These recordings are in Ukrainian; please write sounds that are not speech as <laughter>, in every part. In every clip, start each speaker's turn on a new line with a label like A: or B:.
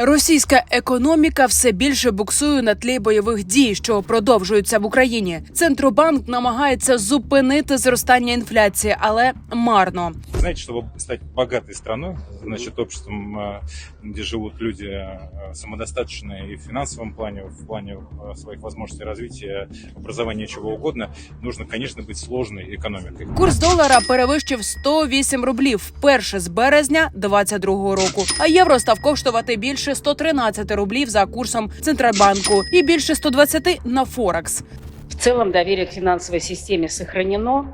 A: Російська економіка все більше буксує на тлі бойових дій, що продовжуються в Україні. Центробанк намагається зупинити зростання інфляції, але марно.
B: Знаете, чтобы стать богатой страной, значит, обществом, э, где живут люди э, самодостаточные и в финансовом плане, в плане э, своих возможностей развития, образования, чего угодно, нужно, конечно, быть сложной экономикой.
A: Курс долара перевищив 108 рублів вперше з березня 22 року. А євро став коштувати більше 113 рублів за курсом Центробанку і більше 120 на Форекс.
C: В целом доверие к финансовой системе сохранено.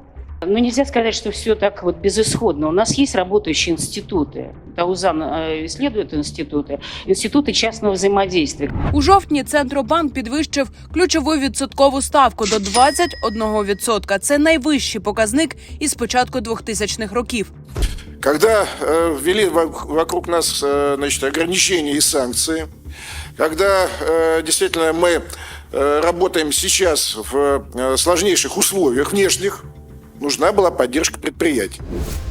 C: Но нельзя сказать, что все так вот безысходно. У нас есть работающие институты. Таузан э, исследует институты, институты частного взаимодействия.
A: У жовтні Центробанк підвищив ключову відсоткову ставку до 21%. Це найвищий показник із початку 2000-х років.
D: Когда э, ввели вок- вокруг нас э, значит, ограничения и санкции, когда э, действительно мы э, работаем сейчас в э, сложнейших условиях внешних, нужна была поддержка предприятий.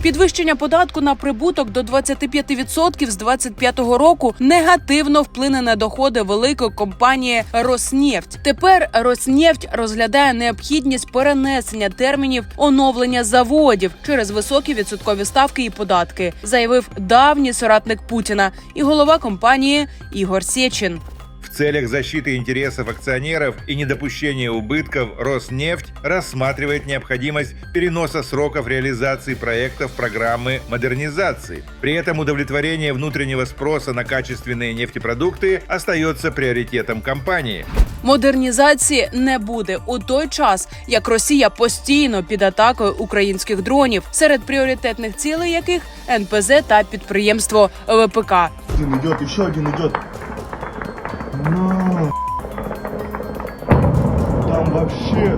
A: Підвищення податку на прибуток до 25% з 2025 року негативно вплине на доходи великої компанії Роснефть. Тепер Роснефть розглядає необхідність перенесення термінів оновлення заводів через високі відсоткові ставки і податки, заявив давній соратник Путіна і голова компанії Ігор Сєчин
E: В целях защиты интересов акционеров и недопущения убытков Роснефть рассматривает необходимость переноса сроков реализации проектов программы модернизации. При этом удовлетворение внутреннего спроса на качественные нефтепродукты остается приоритетом компании.
A: Модернізації не буде у той час, як Росія постійно під атакою українських дронів, серед пріоритетних цілей яких НПЗ та підприємство ВПК.
F: Один идет, еще один идет. Ну. Там вообще...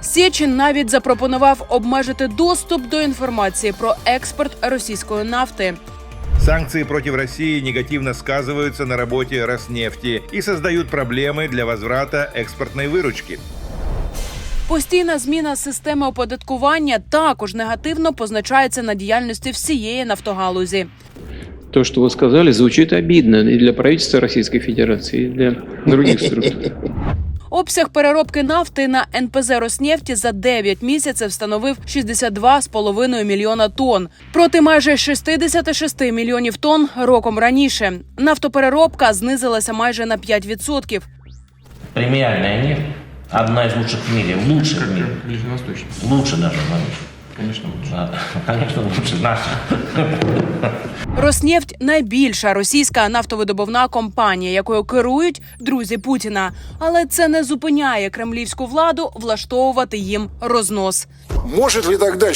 A: Сєчин навіть запропонував обмежити доступ до інформації про експорт російської нафти.
E: Санкции против России негативно сказываются на работе Роснефти и создают проблемы для возврата экспортной выручки.
A: Постійна зміна системи оподаткування також негативно позначається на діяльності всієї нафтогалузі.
G: То, что вы сказали, звучит обидно и для правительства Российской Федерации, и для других структур.
A: Обсяг переробки нафти на НПЗ Роснефті за 9 місяців становив 62,5 мільйона тонн проти майже 66 мільйонів тонн роком раніше. Нафтопереробка знизилася майже на 5%.
H: Премиальная нефть одна из лучших в мире, лучших в мире. Лучше даже. Конечно лучше. Конечно лучше наша.
A: Роснефть найбільша російська нафтовидобувна компанія, якою керують друзі Путіна. Але це не зупиняє кремлівську владу влаштовувати їм рознос.
D: Може ли так далі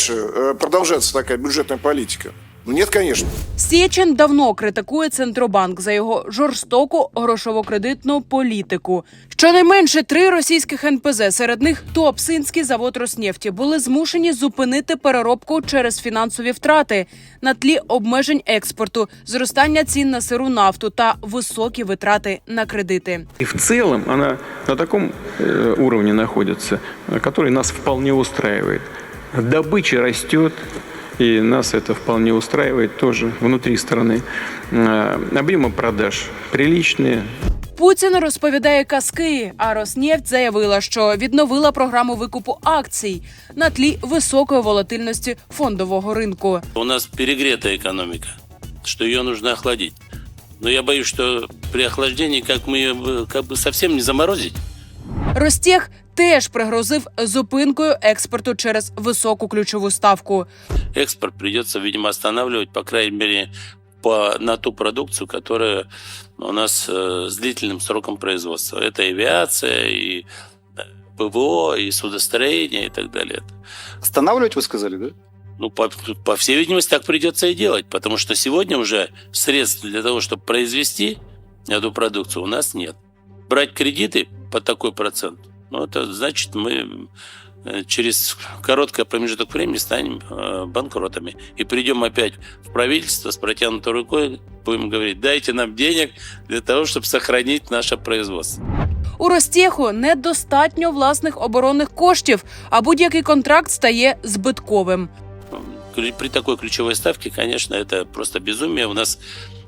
D: продовжатися така бюджетна бюджетная политика? Ну нет, конечно.
A: Сєчин давно критикує Центробанк за його жорстоку грошово-кредитну політику. Щонайменше три російських НПЗ, серед них Туапсинський завод Роснефті, були змушені зупинити переробку через фінансові втрати на тлі обмежень експорту, зростання цін на сиру нафту та високі витрати на кредити.
G: И в целом она на таком э, уровне находится, э, который нас вполне устраивает. Добыча растет, и нас это вполне устраивает тоже внутри страны. Э, Объемы продаж приличные,
A: Путін розповідає казки. А Роснефть заявила, що відновила програму викупу акцій на тлі високої волатильності фондового ринку.
I: У нас перегретая экономика, что ее нужно охладить. Но я боюсь, что при охлаждении, как мы ее бы- как бы совсем не заморозить,
A: Ростех теж пригрозив зупинкою експорту через високу ключову ставку.
I: экспорт придется, видимо, останавливать, по крайней мере, по, на ту продукцию, которая у нас э, с длительным сроком производства. Это авиация, и э, ПВО, и судостроение, и так далее.
J: Останавливать вы сказали, да?
I: Ну, по, по всей видимости, так придется и делать, потому что сегодня уже средств для того, чтобы произвести эту продукцию, у нас нет. Брать кредиты по такой процент, ну, это значит, мы э, через короткий промежуток времени станем э, банкротами. И придем опять в правительство с протянутой рукой, будем говорить, дайте нам денег для того, чтобы сохранить наше производство.
A: У Ростеху недостатньо власних оборонних коштів, а будь-який контракт стає збитковим.
I: При такой ключевой ставке, конечно, это просто безумие. У нас э,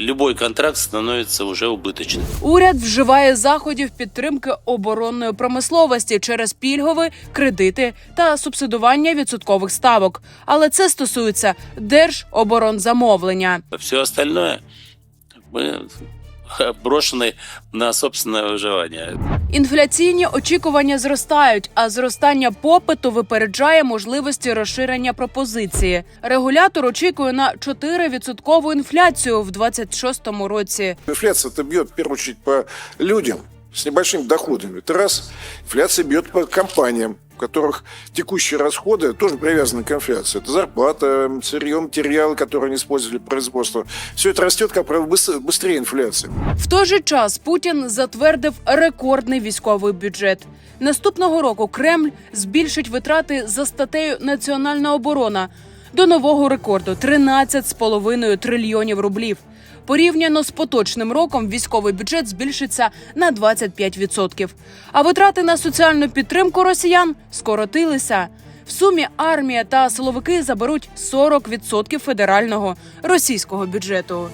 I: любой контракт становится уже убыточным.
A: Уряд вживає заходів підтримки оборонної промисловості через пільгові кредити та субсидування відсоткових ставок. Але це стосується держоборонзамовлення.
I: Все остальное мы <laughs> брошены на собственное выживание.
A: Інфляційні очікування зростають, а зростання попиту випереджає можливості розширення пропозиції. Регулятор очікує на 4% інфляцію в 2026 році.
D: Инфляция это бьет в первую очередь по людям с небольшими доходами. Это раз. Инфляция бьет по компаниям, у которых текущие расходы тоже привязаны к инфляции. Это зарплата, сырье, материалы, которые они использовали в производство. Все это растет, как правило, быс- быстрее инфляции.
A: В той же час Путін затвердив рекордний військовий бюджет. Наступного року Кремль збільшить витрати за статтею Національна оборона до нового рекорду 13,5 трильйонів рублів. Порівняно з поточним роком військовий бюджет збільшиться на 25%. А витрати на соціальну підтримку росіян скоротилися. В сумі армія та силовики заберуть 40% федерального російського бюджету.